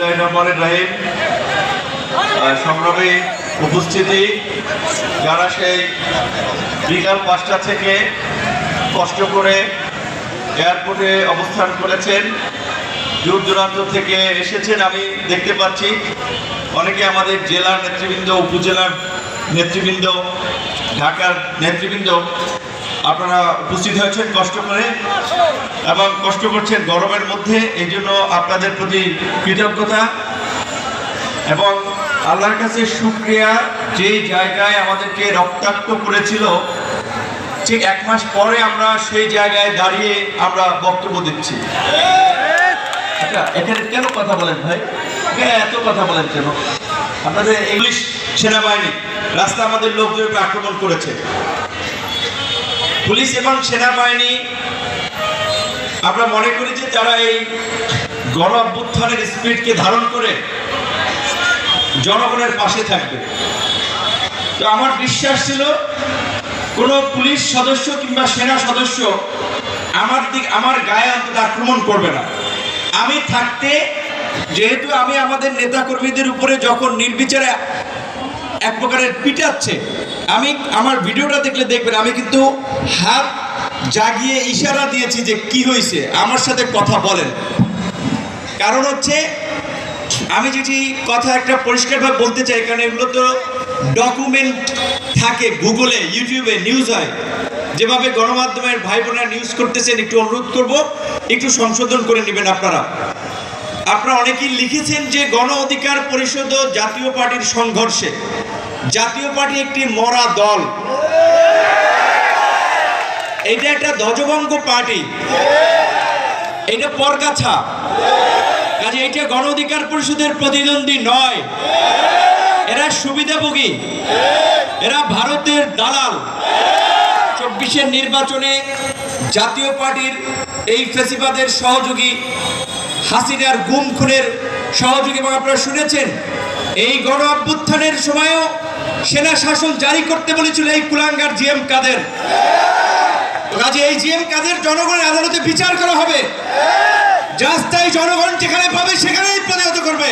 বিসমিল্লাহির রহমানির রহিম সংগ্রামী উপস্থিতি, যারা সেই বিকাল পাঁচটা থেকে কষ্ট করে এয়ারপোর্টে অবস্থান করেছেন, দূর দূরান্ত থেকে এসেছেন, আমি দেখতে পাচ্ছি। অনেকে আমাদের জেলার নেতৃবৃন্দ, উপজেলার নেতৃবৃন্দ, ঢাকার নেতৃবৃন্দ আপনারা উপস্থিত হয়েছেন কষ্ট করে এবং কষ্ট করছেন গরমের মধ্যে, এই জন্য আপনাদের প্রতি কৃতজ্ঞতা। এবং আল্লাহর কাছে সুক্রিয়া যে জায়গায় আমাদেরকে রক্তাক্ত করেছিল, ঠিক এক মাস পরে আমরা সেই জায়গায় দাঁড়িয়ে আমরা বক্তব্য দিচ্ছি। আচ্ছা এখানে কেন কথা বলেন ভাই? কেন এত কথা বলেন কেন? আপনাদের ইংলিশ সেনাবাহিনী, রাস্তা আমাদের লোকদের আক্রমণ করেছে। পুলিশ এবং সেনাবাহিনী, আমরা মনে করি যে যারা এই গণ অভ্যুত্থানের স্পিডকে ধারণ করে জনগণের পাশে থাকবে। তো আমার বিশ্বাস ছিল কোনো পুলিশ সদস্য কিংবা সেনা সদস্য আমার দিক, আমার গায়ে অন্তত আক্রমণ করবে না। আমি থাকতে, যেহেতু আমি আমাদের নেতাকর্মীদের উপরে যখন নির্বিচারে এক প্রকারের পিটাচ্ছে। আমি আমার ভিডিওটা দেখলে দেখবেন, আমি কিন্তু হাত জাগিয়ে ইশারা দিয়েছি যে কি হয়েছে আমার সাথে কথা বলেন। কারণ হচ্ছে, আমি যেটি কথা একটা পরিষ্কারভাবে বলতে চাই, কারণ এগুলো তো ডকুমেন্ট থাকে গুগলে ইউটিউবে নিউজ হয়। যেভাবে গণমাধ্যমের ভাই বোনেরা নিউজ করতেছেন, একটু অনুরোধ করব, একটু সংশোধন করে নেবেন আপনারা। আপনারা অনেকেই লিখেছেন যে গণ অধিকার পরিষদ জাতীয় পার্টির সংঘর্ষে। জাতীয় পার্টি একটি মরা দল। এটা একটা ধ্বজভঙ্গ পার্টি। এটা পরগাছা। কাজে এটা গণ অধিকার পরিষদের প্রতিদ্বন্দ্বী নয়। এরা সুবিধাভোগী। এরা ভারতের দালাল। চব্বিশের নির্বাচনে জাতীয় পার্টির এই ফেসিবাদের সহযোগী হাসিনার গুম খুনের সহযোগী, এবং আপনারা শুনেছেন, এই গণ অভ্যুত্থানের সময়ও সেনা শাসন জারি করতে বলেছিল এই কুলাঙ্গার জিএম কাদের। কাজে এই জিএম কাদের জনগণের আদালতে বিচার করা হবে। রাস্তায় জনগণ যেখানে পাবে, সেখানেই প্রতিহত করবে।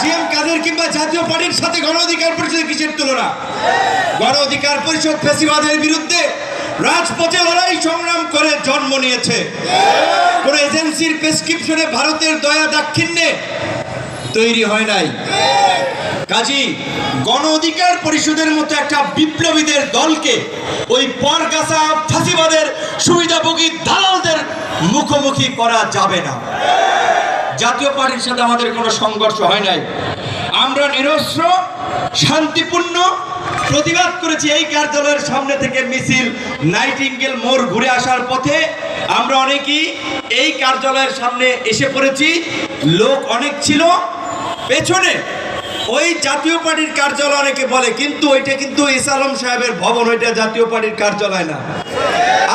জিএম কাদের কিংবা জাতীয় পার্টির সাথে গণ অধিকার পরিষদের কিসের তুলনা? গণ অধিকার পরিষদ ফেসিবাদের বিরুদ্ধে রাজপথে লড়াই সংগ্রাম করে জন্ম নিয়েছে। কোন এজেন্সির প্রেসক্রিপশনে ভারতের দয়া দাক্ষিণ্যে তৈরি হয় নাই। কাজী, গণ অধিকার পরিষদের মতো একটা বিপ্লবীদের দলকে ওই পরগাছা ফাঁসিবাদের সুবিধাভোগী দালালদের মুখোমুখি করা যাবে না। জাতীয় পার্টির সাথে আমাদের কোনো সংঘর্ষ হয় নাই। আমরা নিরস্ত্র, শান্তিপূর্ণ প্রতিবাদ করেছি এই কার্যালয়ের সামনে থেকে মিছিল, নাইটিঙ্গেল মোড় ঘুরে আসার পথে আমরা অনেকেই এই কার্যালয়ের সামনে এসে পড়েছি। লোক অনেক ছিল। পেছনে ওই জাতীয় পার্টির কার্যালয় অনেকে বলে, কিন্তু ওইটা কিন্তু ইসালম সাহেবের ভবন, ওইটা জাতীয় পার্টির কার্যালয় না।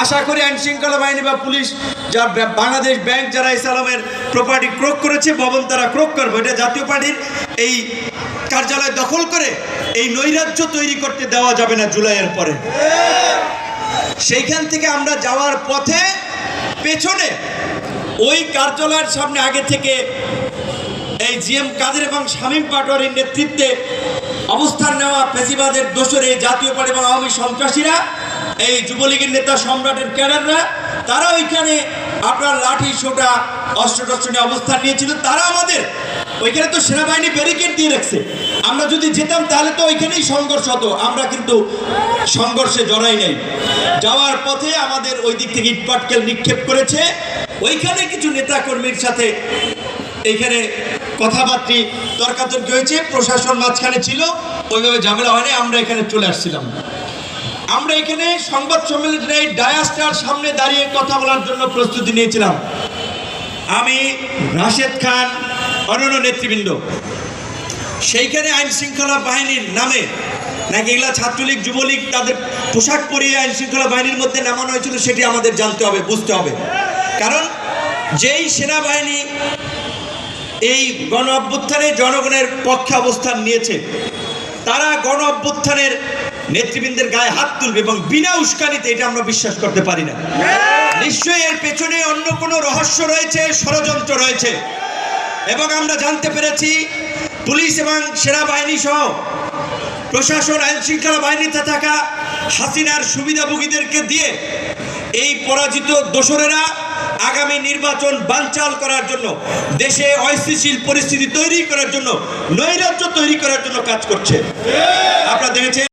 আশা করি আইন শৃঙ্খলা বাহিনী বা পুলিশ, যা বাংলাদেশ ব্যাংক যারা ইসলামের প্রপার্টি ক্রোক করেছে, ভবন তারা ক্রোক করবে। এটা জাতীয় পার্টির এই কার্যালয় দখল করে এই নৈরাজ্য তৈরি করতে দেওয়া যাবে না জুলাইয়ের পরে। সেইখান থেকে আমরা যাওয়ার পথে পেছনে ওই কার্যালয়ের সামনে আগে থেকে এই জিএম কাদের এবং শামীম পাটোয়ারির নেতৃত্বে অবস্থান নেওয়া ফেসিবাদের দোষরে জাতীয় পার্টি এবং আওয়ামী সন্ত্রাসীরা, এই যুবলীগের নেতা সম্রাটের ক্যাডাররা, তারা ওইখানে আপনার লাঠি সোটা অস্ত্র নিয়ে অবস্থান নিয়েছিল। তারা আমাদের ওইখানে তো সেনাবাহিনী ব্যারিকেড দিয়ে রাখছে। আমরা যদি যেতাম তাহলে তো ওইখানেই সংঘর্ষ হতো। আমরা কিন্তু সংঘর্ষে জড়াই নাই। যাওয়ার পথে আমাদের ওই দিক থেকে ইটপাটকেল নিক্ষেপ করেছে। ওইখানে কিছু নেতাকর্মীর সাথে এইখানে কথাবার্তি তর্কাতর্কি হয়েছে, প্রশাসন মাঝখানে ছিল, ওইভাবে ঝামেলা হয়নি, আমরা এখানে চলে আসছিলাম। আমরা এখানে সংবাদ সম্মেলনে ডায়াস্টার সামনে দাঁড়িয়ে কথা বলার জন্য প্রস্তুতি নিয়েছিলাম। আমি রাশেদ খান, অনন্য নেতৃবৃন্দ। সেইখানে আইন শৃঙ্খলা বাহিনীর নামে, নাকি এগুলা ছাত্রলীগ, যুবলীগ, তাদের পোশাক পরিয়ে আইন শৃঙ্খলা বাহিনীর মধ্যে নামানো হয়েছিল, সেটি আমাদের জানতে হবে, বুঝতে হবে। কারণ যেই সেনাবাহিনী এই গণ অভ্যুত্থানে জনগণের পক্ষে অবস্থান নিয়েছে। তারা গণ অভ্যুত্থানের নেতৃবৃন্দের গায়ে হাত তুলবে এবং বিনা উস্কানিতে এটা আমরা বিশ্বাস করতে পারি না। নিশ্চয়ই এর পেছনে অন্য কোনো রহস্য রয়েছে, ষড়যন্ত্র রয়েছে। এবং আমরা জানতে পেরেছি, পুলিশ এবং সেনাবাহিনী সহ প্রশাসন আইন শৃঙ্খলা বাহিনীতে থাকা হাসিনার সুবিধাভোগীদেরকে দিয়ে এই পরাজিত দোসরেরা আগামী নির্বাচন বানচাল করার জন্য, দেশে অস্থিতিশীল পরিস্থিতি তৈরি করার জন্য, নৈরাজ্য তৈরি করার জন্য কাজ করছে। আপনারা দেখেছেন